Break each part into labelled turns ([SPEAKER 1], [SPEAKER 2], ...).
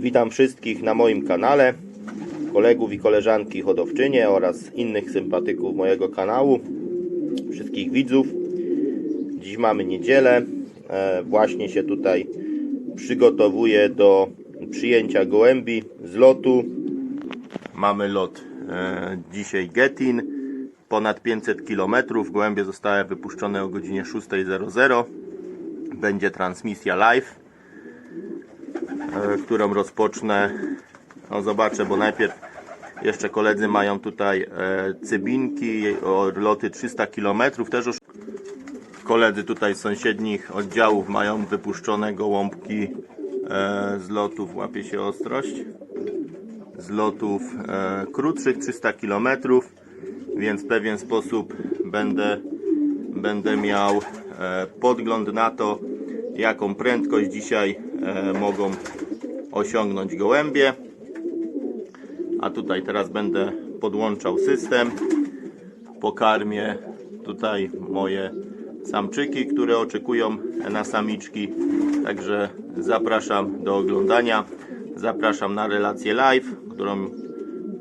[SPEAKER 1] Witam wszystkich na moim kanale, kolegów i koleżanki hodowczynie oraz innych sympatyków mojego kanału, wszystkich widzów. Dziś mamy niedzielę, e, właśnie się tutaj przygotowuję do przyjęcia gołębi z lotu. Mamy lot e, dzisiaj Getin, ponad 500 km. Gołębie zostały wypuszczone o godzinie 6.00. Będzie transmisja live którą rozpocznę. No zobaczę, bo najpierw jeszcze koledzy mają tutaj e, cybinki, o loty 300 km. Też już koledzy tutaj z sąsiednich oddziałów mają wypuszczone gołąbki e, z lotów, łapie się ostrość, z lotów e, krótszych 300 km, więc w pewien sposób będę, będę miał e, podgląd na to, jaką prędkość dzisiaj e, mogą osiągnąć gołębie. A tutaj teraz będę podłączał system. Pokarmię tutaj moje samczyki, które oczekują na samiczki. Także zapraszam do oglądania. Zapraszam na relację live, którą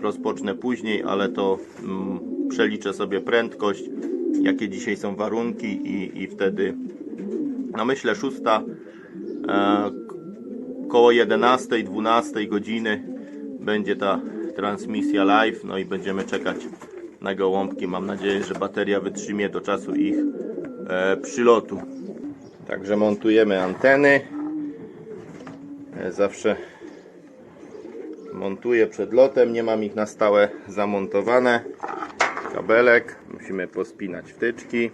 [SPEAKER 1] rozpocznę później, ale to mm, przeliczę sobie prędkość, jakie dzisiaj są warunki i, i wtedy no myślę szósta e, koło 11, 12 godziny będzie ta transmisja live, no i będziemy czekać na gołąbki. Mam nadzieję, że bateria wytrzymie do czasu ich e, przylotu. Także montujemy anteny. E, zawsze montuję przed lotem, nie mam ich na stałe zamontowane. Kabelek, musimy pospinać wtyczki.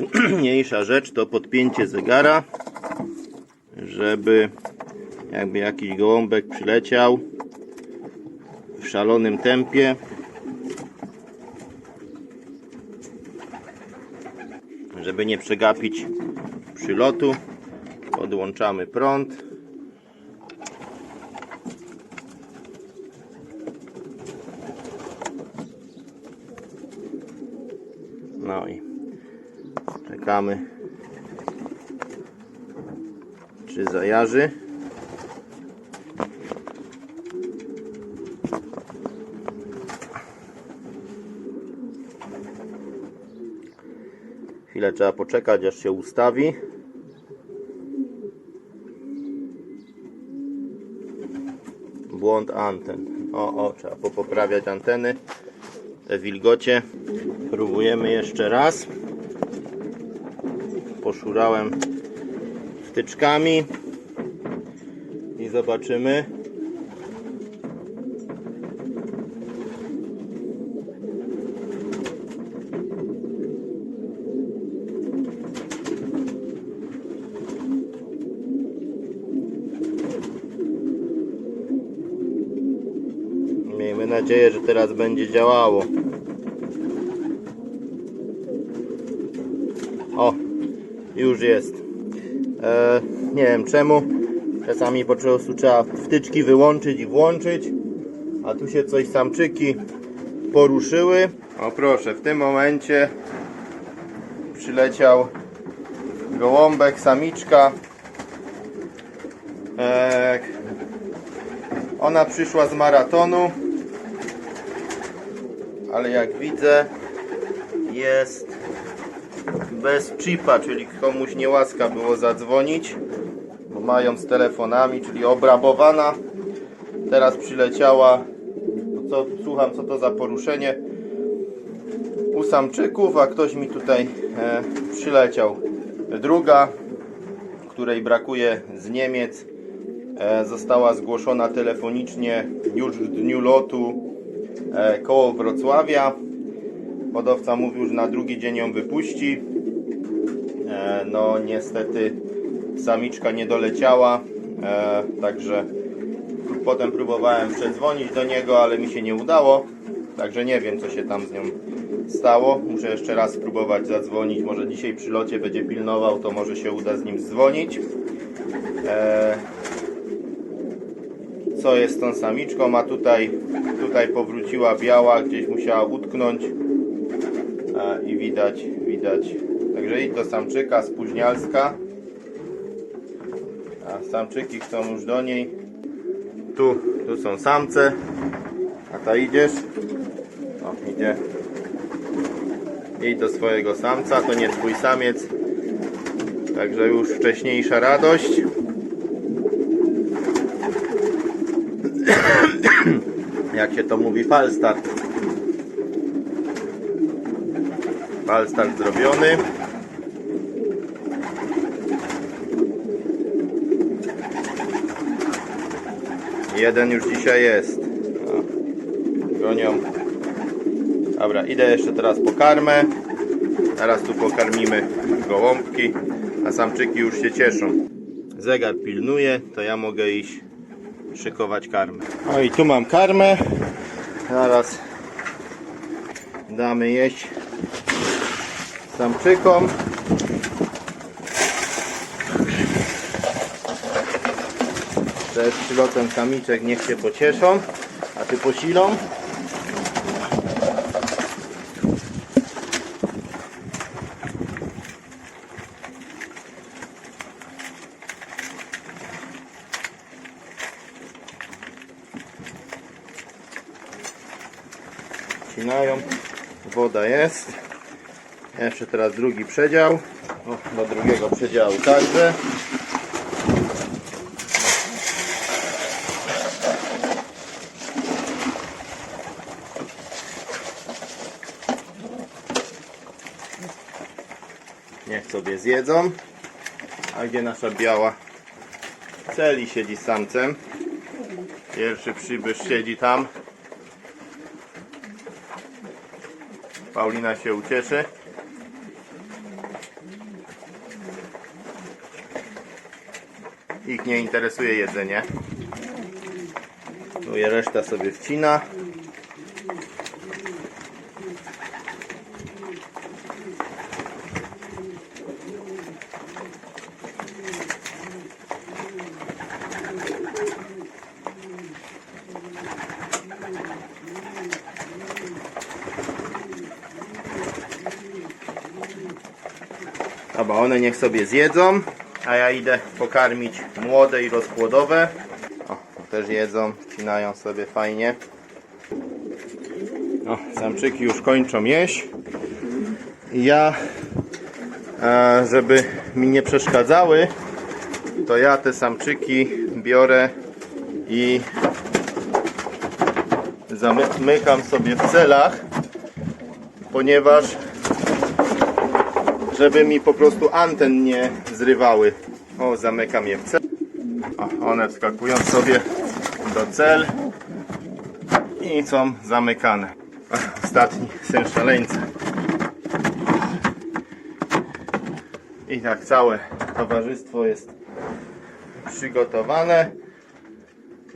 [SPEAKER 1] Najważniejsza rzecz to podpięcie zegara, żeby jakby jakiś gołąbek przyleciał w szalonym tempie. Żeby nie przegapić przylotu, podłączamy prąd. No i Czekamy. Czy zajarzy? Chwilę trzeba poczekać, aż się ustawi. Błąd anten. O, o, trzeba poprawiać anteny. Te wilgocie. Próbujemy jeszcze raz poszurałem wtyczkami i zobaczymy Miejmy nadzieję, że teraz będzie działało. O, już jest. E, nie wiem czemu. Czasami po prostu trzeba wtyczki wyłączyć i włączyć. A tu się coś samczyki poruszyły. O proszę, w tym momencie przyleciał gołąbek, samiczka. E, ona przyszła z maratonu. Ale jak widzę jest bez chipa, czyli komuś niełaska było zadzwonić, bo mają z telefonami, czyli obrabowana. Teraz przyleciała, co, słucham co to za poruszenie u samczyków, a ktoś mi tutaj e, przyleciał. Druga, której brakuje z Niemiec, e, została zgłoszona telefonicznie już w dniu lotu e, koło Wrocławia. Hodowca mówił, że na drugi dzień ją wypuści. E, No niestety samiczka nie doleciała, e, także potem próbowałem przedzwonić do niego, ale mi się nie udało. Także nie wiem co się tam z nią stało. Muszę jeszcze raz spróbować zadzwonić. Może dzisiaj przy locie będzie pilnował, to może się uda z nim dzwonić. E, Co jest z tą samiczką? A tutaj, tutaj powróciła biała, gdzieś musiała utknąć. I widać, widać Także idź do samczyka, spóźnialska. A samczyki chcą już do niej. Tu, tu są samce. A ta idziesz. O, idzie. Idź do swojego samca, to nie twój samiec. Także już wcześniejsza radość. Jak się to mówi, falstart. Falstart zrobiony. Jeden już dzisiaj jest. Gonią. Dobra, idę jeszcze teraz po karmę. Teraz tu pokarmimy gołąbki, a samczyki już się cieszą. Zegar pilnuje, to ja mogę iść szykować karmę. O i tu mam karmę. Zaraz damy jeść samczykom. Przed przylotem samiczek niech się pocieszą, a ty posilą. Cinają, woda jest. Jeszcze teraz drugi przedział. O, do drugiego przedziału także. Niech sobie zjedzą. A gdzie nasza biała? Celi siedzi z samcem. Pierwszy przybysz siedzi tam. Paulina się ucieszy. Ich nie interesuje jedzenie. Tu je reszta sobie wcina. Dobra, one niech sobie zjedzą, a ja idę pokarmić młode i rozpłodowe. O, też jedzą, wcinają sobie fajnie. O, samczyki już kończą jeść. Ja, e, żeby mi nie przeszkadzały, to ja te samczyki biorę i zamykam sobie w celach, ponieważ żeby mi po prostu anten nie zrywały. O, zamykam je w cel. O, one wskakują sobie do cel i są zamykane. Ostatni syn szaleńca. I tak całe towarzystwo jest przygotowane,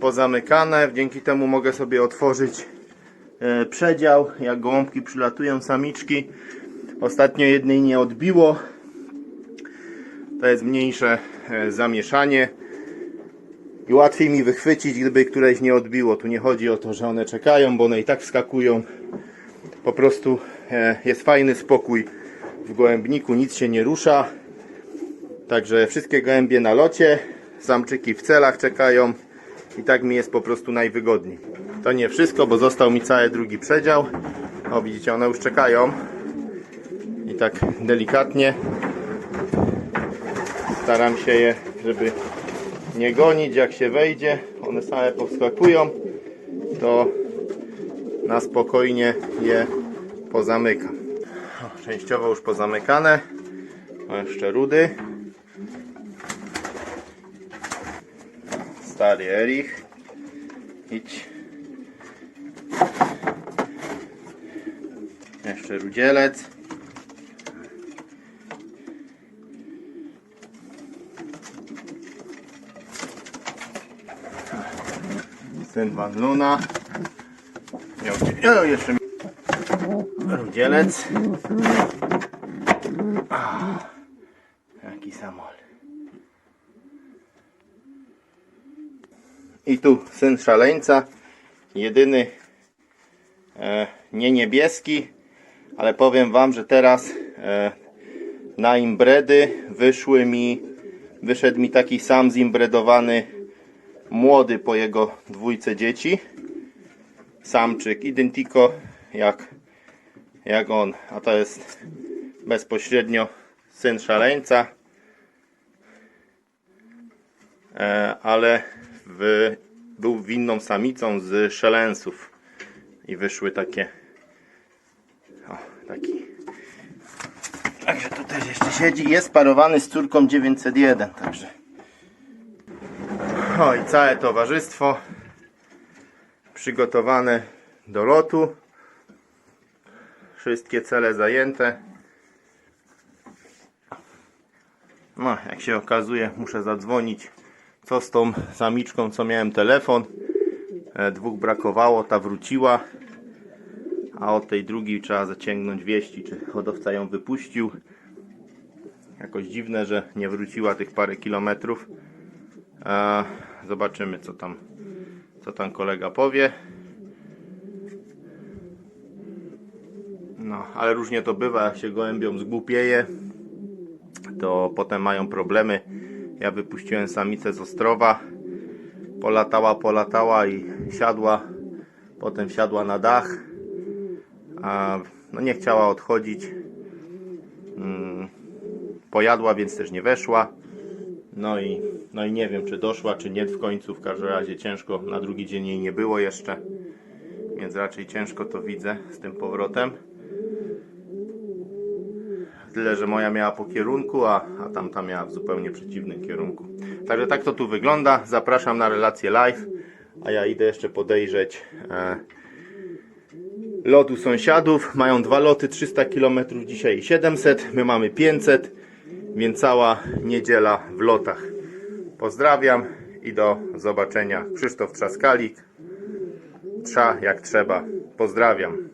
[SPEAKER 1] pozamykane. Dzięki temu mogę sobie otworzyć e, przedział. Jak gołąbki przylatują, samiczki, Ostatnio jednej nie odbiło. To jest mniejsze e, zamieszanie. I łatwiej mi wychwycić, gdyby któreś nie odbiło. Tu nie chodzi o to, że one czekają, bo one i tak wskakują. Po prostu e, jest fajny spokój w gołębniku, nic się nie rusza. Także wszystkie gołębie na locie, samczyki w celach czekają i tak mi jest po prostu najwygodniej. To nie wszystko, bo został mi cały drugi przedział. O, widzicie, one już czekają i tak delikatnie. Staram się je, żeby nie gonić jak się wejdzie, one same powskakują to na spokojnie je pozamykam częściowo już pozamykane. O, jeszcze rudy. Stary Erich. Idź. Jeszcze rudzielec Syn Van Luna. Miał o, jeszcze rudzielec. Jaki samol. I tu syn szaleńca. Jedyny e, nie niebieski, ale powiem wam, że teraz e, na imbredy wyszły mi, wyszedł mi taki sam zimbredowany młody po jego dwójce dzieci. Samczyk, identico jak, jak on, a to jest bezpośrednio syn szaleńca. E, ale w, był winną samicą z szelensów i wyszły takie o, taki także tu też jeszcze siedzi jest parowany z córką 901 także o i całe towarzystwo przygotowane do lotu. Wszystkie cele zajęte. No jak się okazuje muszę zadzwonić. Co z tą samiczką co miałem telefon? E, dwóch brakowało, ta wróciła. A od tej drugiej trzeba zaciągnąć wieści, czy hodowca ją wypuścił. Jakoś dziwne, że nie wróciła tych parę kilometrów. Zobaczymy, co tam, co tam kolega powie. No, ale różnie to bywa, jak się gołębiom zgłupieje, to potem mają problemy. Ja wypuściłem samicę z Ostrowa, polatała, polatała i siadła, potem siadła na dach a no nie chciała odchodzić. Mm, pojadła, więc też nie weszła. No i, no i nie wiem, czy doszła, czy nie w końcu. W każdym razie ciężko, na drugi dzień jej nie było jeszcze. Więc raczej ciężko to widzę z tym powrotem. Tyle, że moja miała po kierunku, a, a tamta miała w zupełnie przeciwnym kierunku. Także tak to tu wygląda. Zapraszam na relację live. A ja idę jeszcze podejrzeć e, lotu sąsiadów. Mają dwa loty, 300 km dzisiaj i 700. My mamy 500, więc cała niedziela w lotach. Pozdrawiam i do zobaczenia. Krzysztof Trzaskalik. Trza jak trzeba. Pozdrawiam.